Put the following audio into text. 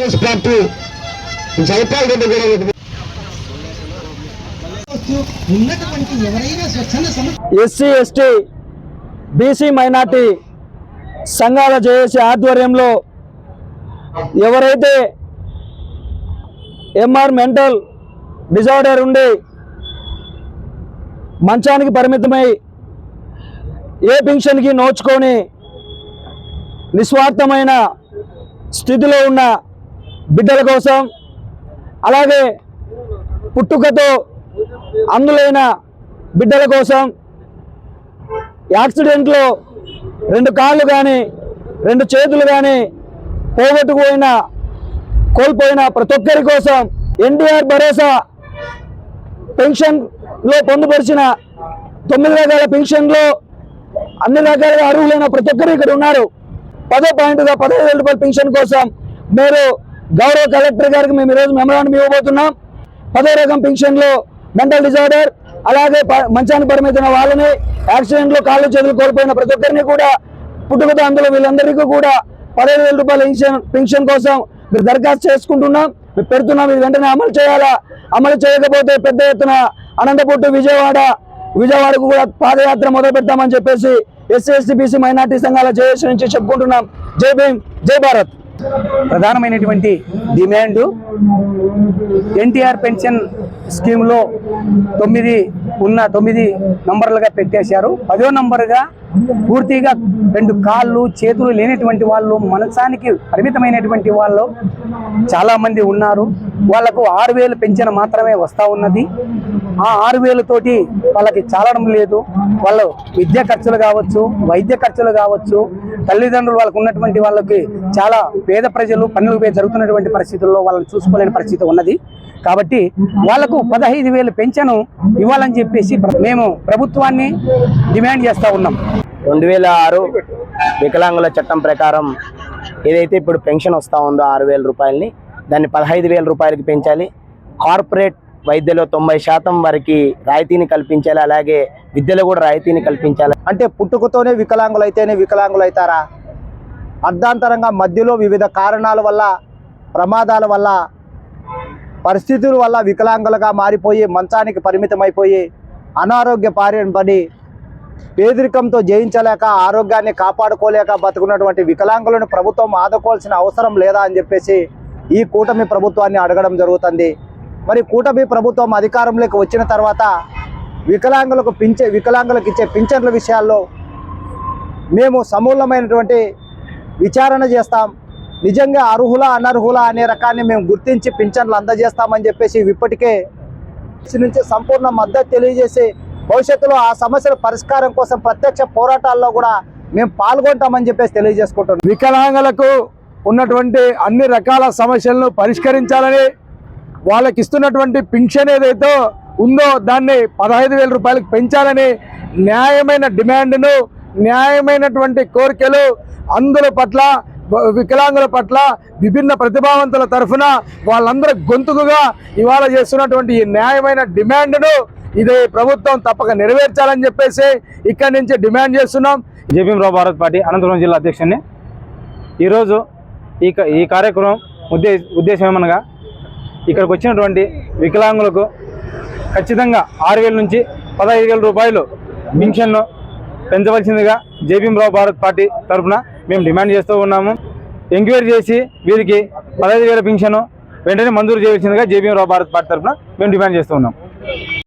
Congress party Jaipal Reddy కూడా ఒక ఉన్నటువంటి ఎవరైనా స్వచ్ఛంద సంస్థ ఎస్సీ ఎస్టీ బీసీ మైనార్టీ సంఘాల జేఏసీ ఆధ్వర్యంలో ఎవరైతే ఎంఆర్ మెంటల్ డిజార్డర్ ఉండి మంచానికి పరిమితమై ఏ పింఛన్కి నోచుకొని నిస్వార్థమైన స్థితిలో ఉన్న బిడ్డల కోసం అలాగే పుట్టుకతో అందులైన బిడ్డల కోసం యాక్సిడెంట్లో రెండు కాళ్ళు కానీ రెండు చేతులు కానీ పోగొట్టుకుపోయిన కోల్పోయిన ప్రతి ఒక్కరి కోసం ఎన్టీఆర్ భరోసా పెన్షన్లో పొందుపరిచిన తొమ్మిది రకాల పెన్షన్లో అన్ని రకాలుగా అర్హులైన ప్రతి ఒక్కరు ఇక్కడ ఉన్నారు. పదో పాయింట్గా పదహైదు వేల రూపాయల పెన్షన్ కోసం మీరు గౌరవ కలెక్టర్ గారికి మేము ఈరోజు మెమరాండం ఇవ్వబోతున్నాం. పదో రకం పెన్షన్లో మెంటల్ డిజార్డర్ అలాగే ప- మంచానికి పరిమితమైన వాళ్ళని యాక్సిడెంట్లో కాళ్ళు చేతులు కోల్పోయిన ప్రతి ఒక్కరిని కూడా పుట్టుకతో అందులో వీళ్ళందరికీ కూడా పదహైదు వేల రూపాయల పెన్షన్ పెన్షన్ కోసం మీరు దరఖాస్తు చేసుకుంటున్నాం. మీరు పెడుతున్నాం. ఇది వెంటనే అమలు చేయాలా? అమలు చేయకపోతే పెద్ద ఎత్తున అనంతపుట్టు విజయవాడ విజయవాడకు కూడా పాదయాత్ర మొదలు పెడతామని చెప్పేసి ఎస్సీ ఎస్టీ బీసీ మైనార్టీ సంఘాల జేఏసీ నుంచి చెప్పుకుంటున్నాం. జై భీమ్ జై భారత్. ప్రధానమైనటువంటి డిమాండ్ ఎన్టీఆర్ పెన్షన్ స్కీమ్లో తొమ్మిది ఉన్న తొమ్మిది నంబర్లుగా పెట్టేశారు. పదో నంబరుగా పూర్తిగా రెండు కాళ్ళు చేతులు లేనటువంటి వాళ్ళు మనసానికి పరిమితమైనటువంటి వాళ్ళు చాలామంది ఉన్నారు. వాళ్ళకు ఆరు వేలు పెన్షన్ మాత్రమే వస్తూ ఉన్నది. ఆ ఆరు వేలతోటి వాళ్ళకి చాలడం లేదు. వాళ్ళు విద్యా ఖర్చులు కావచ్చు వైద్య ఖర్చులు కావచ్చు తల్లిదండ్రులు వాళ్ళకు ఉన్నటువంటి వాళ్ళకి చాలా పేద ప్రజలు పనులు పోయి జరుగుతున్నటువంటి పరిస్థితుల్లో వాళ్ళని చూసుకోలేని పరిస్థితి ఉన్నది. కాబట్టి వాళ్ళకు పదహైదు వేలు పెన్షన్ ఇవ్వాలని చెప్పేసి మేము ప్రభుత్వాన్ని డిమాండ్ చేస్తూ ఉన్నాం. రెండు వేల ఆరు వికలాంగుల చట్టం ప్రకారం ఏదైతే ఇప్పుడు పెన్షన్ వస్తూ ఉందో ఆరు వేల రూపాయలని దాన్ని పదహైదు వేల రూపాయలకి పెంచాలి. కార్పొరేట్ వైద్యలో తొంభై శాతం వారికి రాయితీని కల్పించాలి అలాగే విద్యలో కూడా రాయితీని కల్పించాలి. అంటే పుట్టుకతోనే వికలాంగులు అయితేనే వికలాంగులు అవుతారా అర్ధాంతరంగా మధ్యలో వివిధ కారణాల వల్ల ప్రమాదాల వల్ల పరిస్థితుల వల్ల వికలాంగులుగా మారిపోయి మంచానికి పరిమితమైపోయి అనారోగ్య పారిన పడి పేదరికంతో జయించలేక ఆరోగ్యాన్ని కాపాడుకోలేక బతుకున్నటువంటి వికలాంగులను ప్రభుత్వం ఆదుకోవాల్సిన అవసరం లేదా అని చెప్పేసి ఈ కూటమి ప్రభుత్వాన్ని అడగడం జరుగుతుంది. మరి కూటమి ప్రభుత్వం అధికారంలోకి వచ్చిన తర్వాత వికలాంగులకు పింఛ వికలాంగులకు ఇచ్చే పింఛన్ల విషయాల్లో మేము సమూలమైనటువంటి విచారణ చేస్తాం. నిజంగా అర్హుల అనర్హుల అనే రకాన్ని మేము గుర్తించి పింఛన్లు అందజేస్తామని చెప్పేసి ఇప్పటికే నుంచి సంపూర్ణ మద్దతు తెలియజేసి భవిష్యత్తులో ఆ సమస్యల పరిష్కారం కోసం ప్రత్యక్ష పోరాటాల్లో కూడా మేము పాల్గొంటామని చెప్పేసి తెలియజేసుకుంటున్నాం. వికలాంగులకు ఉన్నటువంటి అన్ని రకాల సమస్యలను పరిష్కరించాలని వాళ్ళకి ఇస్తున్నటువంటి పింఛన్ ఏదైతే ఉందో దాన్ని పదహైదు వేల రూపాయలకు పెంచాలని న్యాయమైన డిమాండ్ను న్యాయమైనటువంటి కోరికలు అందుల పట్ల వికలాంగుల పట్ల విభిన్న ప్రతిభావంతుల తరఫున వాళ్ళందరూ గొంతుకుగా ఇవాళ చేస్తున్నటువంటి ఈ న్యాయమైన డిమాండ్ను ఇది ప్రభుత్వం తప్పక నెరవేర్చాలని చెప్పేసి ఇక్కడి నుంచి డిమాండ్ చేస్తున్నాం. జేపీఎం భారత్ పార్టీ అనంతపురం జిల్లా అధ్యక్షుడిని. ఈరోజు ఈ క- ఈ కార్యక్రమం ఉద్దేశం ఏమనగా ఇక్కడికి వచ్చినటువంటి వికలాంగులకు ఖచ్చితంగా ఆరు వేల నుంచి పదహైదు వేల రూపాయలు పింఛన్ను పెంచవలసిందిగా జేపీఎంరావు భారత్ పార్టీ తరఫున మేము డిమాండ్ చేస్తూ ఉన్నాము. ఎంక్వైరీ చేసి వీరికి పదహైదు వేల పింఛను వెంటనే మంజూరు చేయవలసిందిగా జేపీఎంరావు భారత్ పార్టీ తరఫున మేము డిమాండ్ చేస్తూ ఉన్నాం.